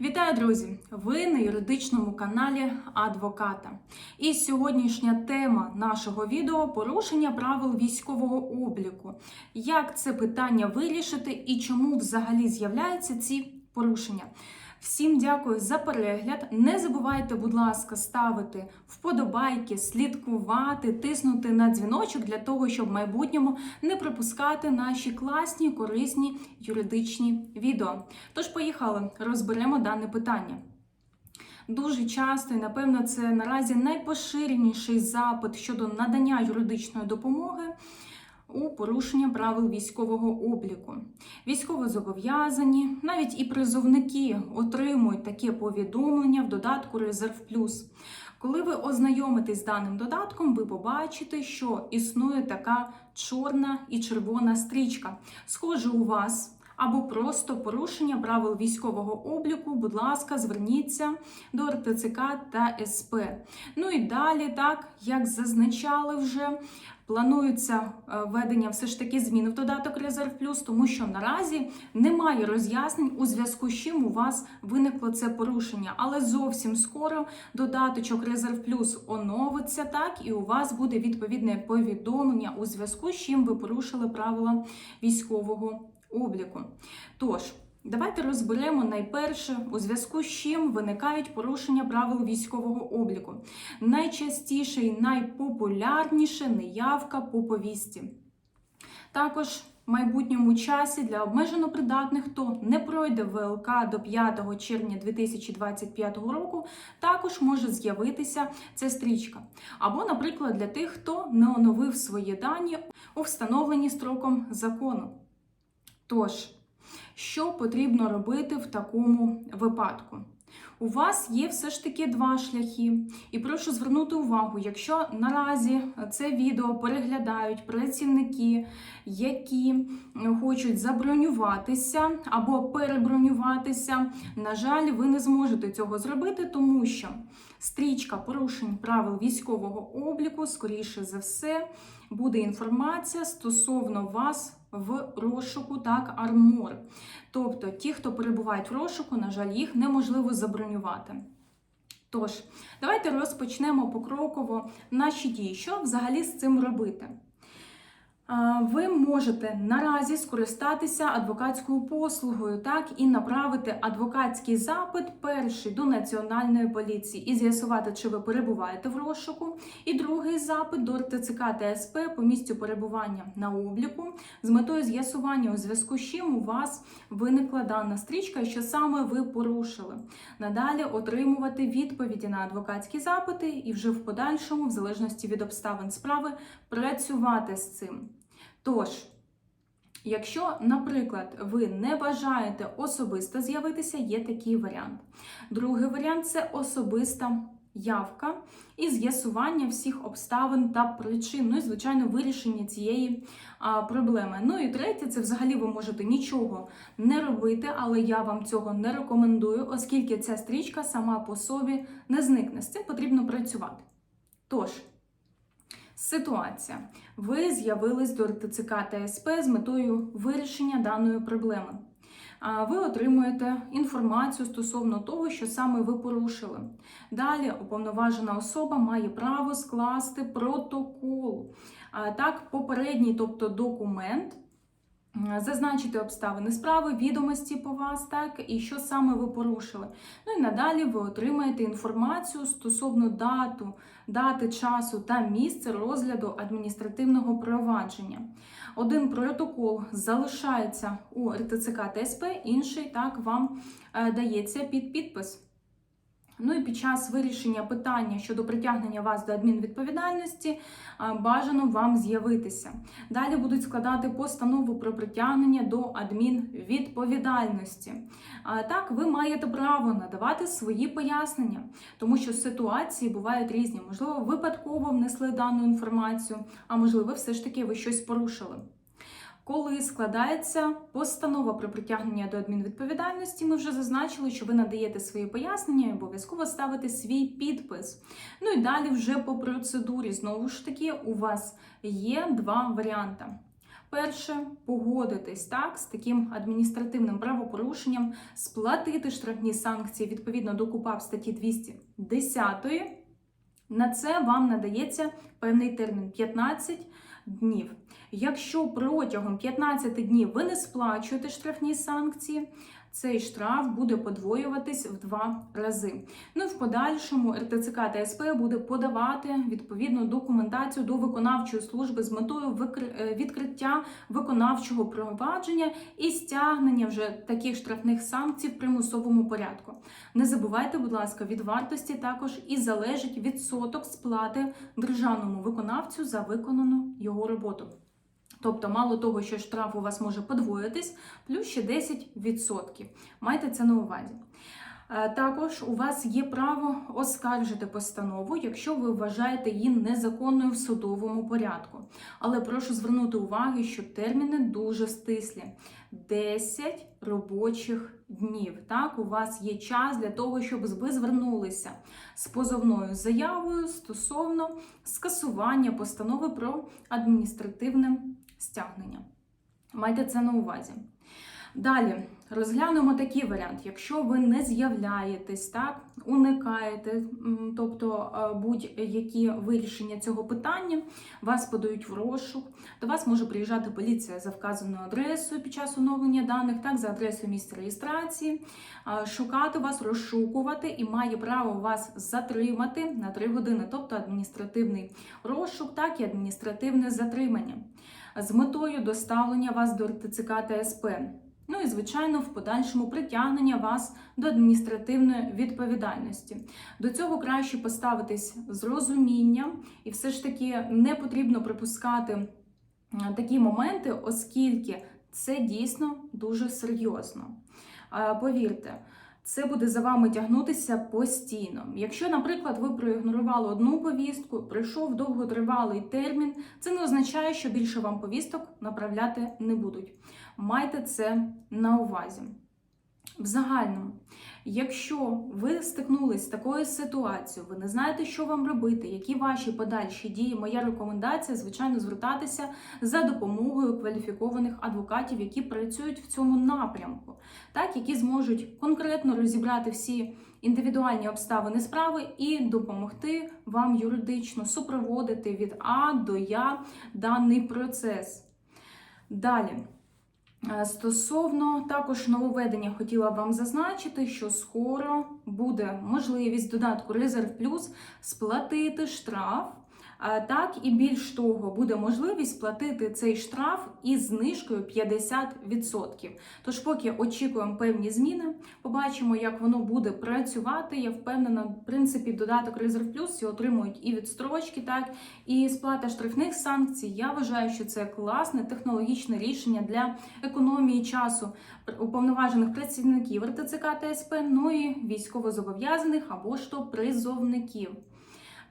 Вітаю, друзі! Ви на юридичному каналі Адвоката. І сьогоднішня тема нашого відео порушення правил військового обліку. Як це питання вирішити і чому взагалі з'являються ці порушення? Всім дякую за перегляд. Не забувайте, будь ласка, ставити вподобайки, слідкувати, тиснути на дзвіночок для того, щоб в майбутньому не пропускати наші класні, корисні юридичні відео. Tож, поїхали, розберемо дане питання. Дуже часто, і напевно, це наразі найпоширеніший запит щодо надання юридичної допомоги у порушення правил військового обліку. Військовозобов'язані, навіть і призовники отримують таке повідомлення в додатку Резерв Плюс. Коли ви ознайомитесь з даним додатком, ви побачите, що існує така чорна і червона стрічка. Схоже, у вас або просто порушення правил військового обліку, будь ласка, зверніться до РТЦК та СП. Ну і далі, так як зазначали вже. Планується е, введення все ж таки змін в додаток Резерв Плюс, тому що наразі немає роз'яснень у зв'язку з чим у вас виникло це порушення. Але зовсім скоро додаточок Резерв Плюс оновиться так, і у вас буде відповідне повідомлення у зв'язку з чим ви порушили правила військового обліку. Тож, давайте розберемо найперше, у зв'язку з чим виникають порушення правил військового обліку. Найчастіше і найпопулярніше неявка по повісті. Також в майбутньому часі для обмежено придатних, хто не пройде ВЛК до 5 червня 2025 року, також може з'явитися ця стрічка. Або, наприклад, для тих, хто не оновив свої дані у встановленні строком закону. Тож, що потрібно робити в такому випадку? У вас є все ж таки два шляхи, і прошу звернути увагу, якщо наразі це відео переглядають працівники, які хочуть забронюватися або перебронюватися, на жаль, ви не зможете цього зробити, тому що стрічка порушень правил військового обліку, скоріше за все, буде інформація стосовно вас в розшуку, так, армор. Тобто, ті, хто перебувають в розшуку, на жаль, їх неможливо забронювати. Тож, давайте розпочнемо покроково наші дії. Що взагалі з цим робити? Ви можете наразі скористатися адвокатською послугою, так і направити адвокатський запит перший до національної поліції і з'ясувати, чи ви перебуваєте в розшуку. І другий запит до РТЦК та по місцю перебування на обліку з метою з'ясування у зв'язку з чим у вас виникла дана стрічка, що саме ви порушили. Надалі отримувати відповіді на адвокатські запити і вже в подальшому, в залежності від обставин справи, працювати з цим. Тож, якщо, наприклад, ви не бажаєте особисто з'явитися, є такий варіант. Другий варіант це особиста явка і з'ясування всіх обставин та причин, ну і, звичайно, вирішення цієї а, проблеми. Ну і третє, це взагалі ви можете нічого не робити, але я вам цього не рекомендую, оскільки ця стрічка сама по собі не зникне. З цим потрібно працювати. Тож. Ситуація. Ви з'явились до РТЦК та з метою вирішення даної проблеми. Ви отримуєте інформацію стосовно того, що саме ви порушили. Далі уповноважена особа має право скласти протокол. Так, попередній, тобто документ. Зазначити обставини справи, відомості по вас, так, і що саме ви порушили. Ну і надалі ви отримаєте інформацію стосовно дату, дати часу та місце розгляду адміністративного провадження. Один протокол залишається у РТЦК ТСП, інший так вам е, дається під підпис. Ну і під час вирішення питання щодо притягнення вас до адмінвідповідальності бажано вам з'явитися. Далі будуть складати постанову про притягнення до адмінвідповідальності. Так, ви маєте право надавати свої пояснення, тому що ситуації бувають різні. Можливо, випадково внесли дану інформацію, а можливо, все ж таки ви щось порушили. Коли складається постанова про притягнення до адмінвідповідальності, ми вже зазначили, що ви надаєте свої пояснення і обов'язково ставите свій підпис. Ну і далі, вже по процедурі, знову ж таки, у вас є два варіанти. Перше, погодитись так з таким адміністративним правопорушенням, сплатити штрафні санкції відповідно до КУПАП статті 210. На це вам надається певний термін 15 днів. Якщо протягом 15 днів ви не сплачуєте штрафні санкції, цей штраф буде подвоюватись в два рази. Ну і в подальшому РТЦК та СП буде подавати відповідну документацію до виконавчої служби з метою е, відкриття виконавчого провадження і стягнення вже таких штрафних санкцій в примусовому порядку. Не забувайте, будь ласка, від вартості також і залежить відсоток сплати державному виконавцю за виконану його роботу. Тобто, мало того, що штраф у вас може подвоїтись, плюс ще 10%. Майте це на увазі. Е, Також у вас є право оскаржити постанову, якщо ви вважаєте її незаконною в судовому порядку. Але прошу звернути увагу, що терміни дуже стислі: 10 робочих днів. Так, у вас є час для того, щоб ви звернулися з позовною заявою стосовно скасування постанови про адміністративне стягнення. Майте це на увазі. Далі розглянемо такий варіант. Якщо ви не з'являєтесь, так, уникаєте, тобто е, будь-які вирішення цього питання, вас подають в розшук, до вас може приїжджати поліція за вказаною адресою під час оновлення даних, так, за адресою місця реєстрації, шукати вас, розшукувати і має право вас затримати на 3 години, тобто адміністративний розшук, так і адміністративне затримання з метою доставлення вас до РТЦК та СП. Ну і, звичайно, в подальшому притягнення вас до адміністративної відповідальності. До цього краще поставитись з розумінням, і все ж таки не потрібно припускати е, такі моменти, оскільки це дійсно дуже серйозно. Е, Повірте. Це буде за вами тягнутися постійно. Якщо, наприклад, ви проігнорували одну повістку, пройшов довготривалий термін, це не означає, що більше вам повісток направляти не будуть. Майте це на увазі. В загальному, якщо ви стикнулись з такою ситуацією, ви не знаєте, що вам робити, які ваші подальші дії, моя рекомендація, звичайно, звертатися за допомогою кваліфікованих адвокатів, які працюють в цьому напрямку, так, які зможуть конкретно розібрати всі індивідуальні обставини справи і допомогти вам юридично супроводити від А до Я даний процес. Далі. Е, Стосовно також нововведення хотіла вам зазначити, що скоро буде можливість додатку Резерв Плюс сплатити штраф. Так і більш того, буде можливість сплатити цей штраф із знижкою 50%. Тож, поки очікуємо певні зміни, побачимо, як воно буде працювати. Я впевнена, в принципі, додаток Резерв Плюс отримують і відстрочки, так і сплата штрафних санкцій. Я вважаю, що це класне технологічне рішення для економії часу уповноважених працівників РТЦК та СП, ну і військовозобов'язаних або ж то призовників.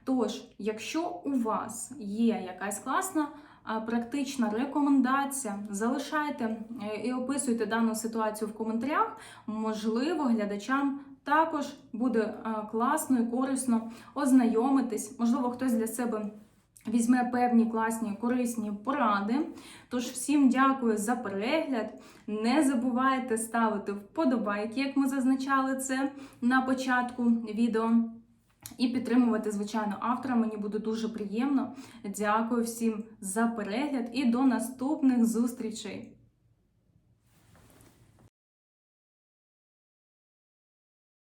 Тож, якщо у вас є якась класна практична рекомендація, залишайте е, і описуйте дану ситуацію в коментарях. Можливо, глядачам також буде класно і корисно ознайомитись. Можливо, хтось для себе візьме певні класні корисні поради. Тож всім дякую за перегляд. Не забувайте ставити вподобайки, як ми зазначали це на початку відео. І підтримувати, звичайно, автора. Мені буде дуже приємно. Дякую всім за перегляд і до наступних зустрічей!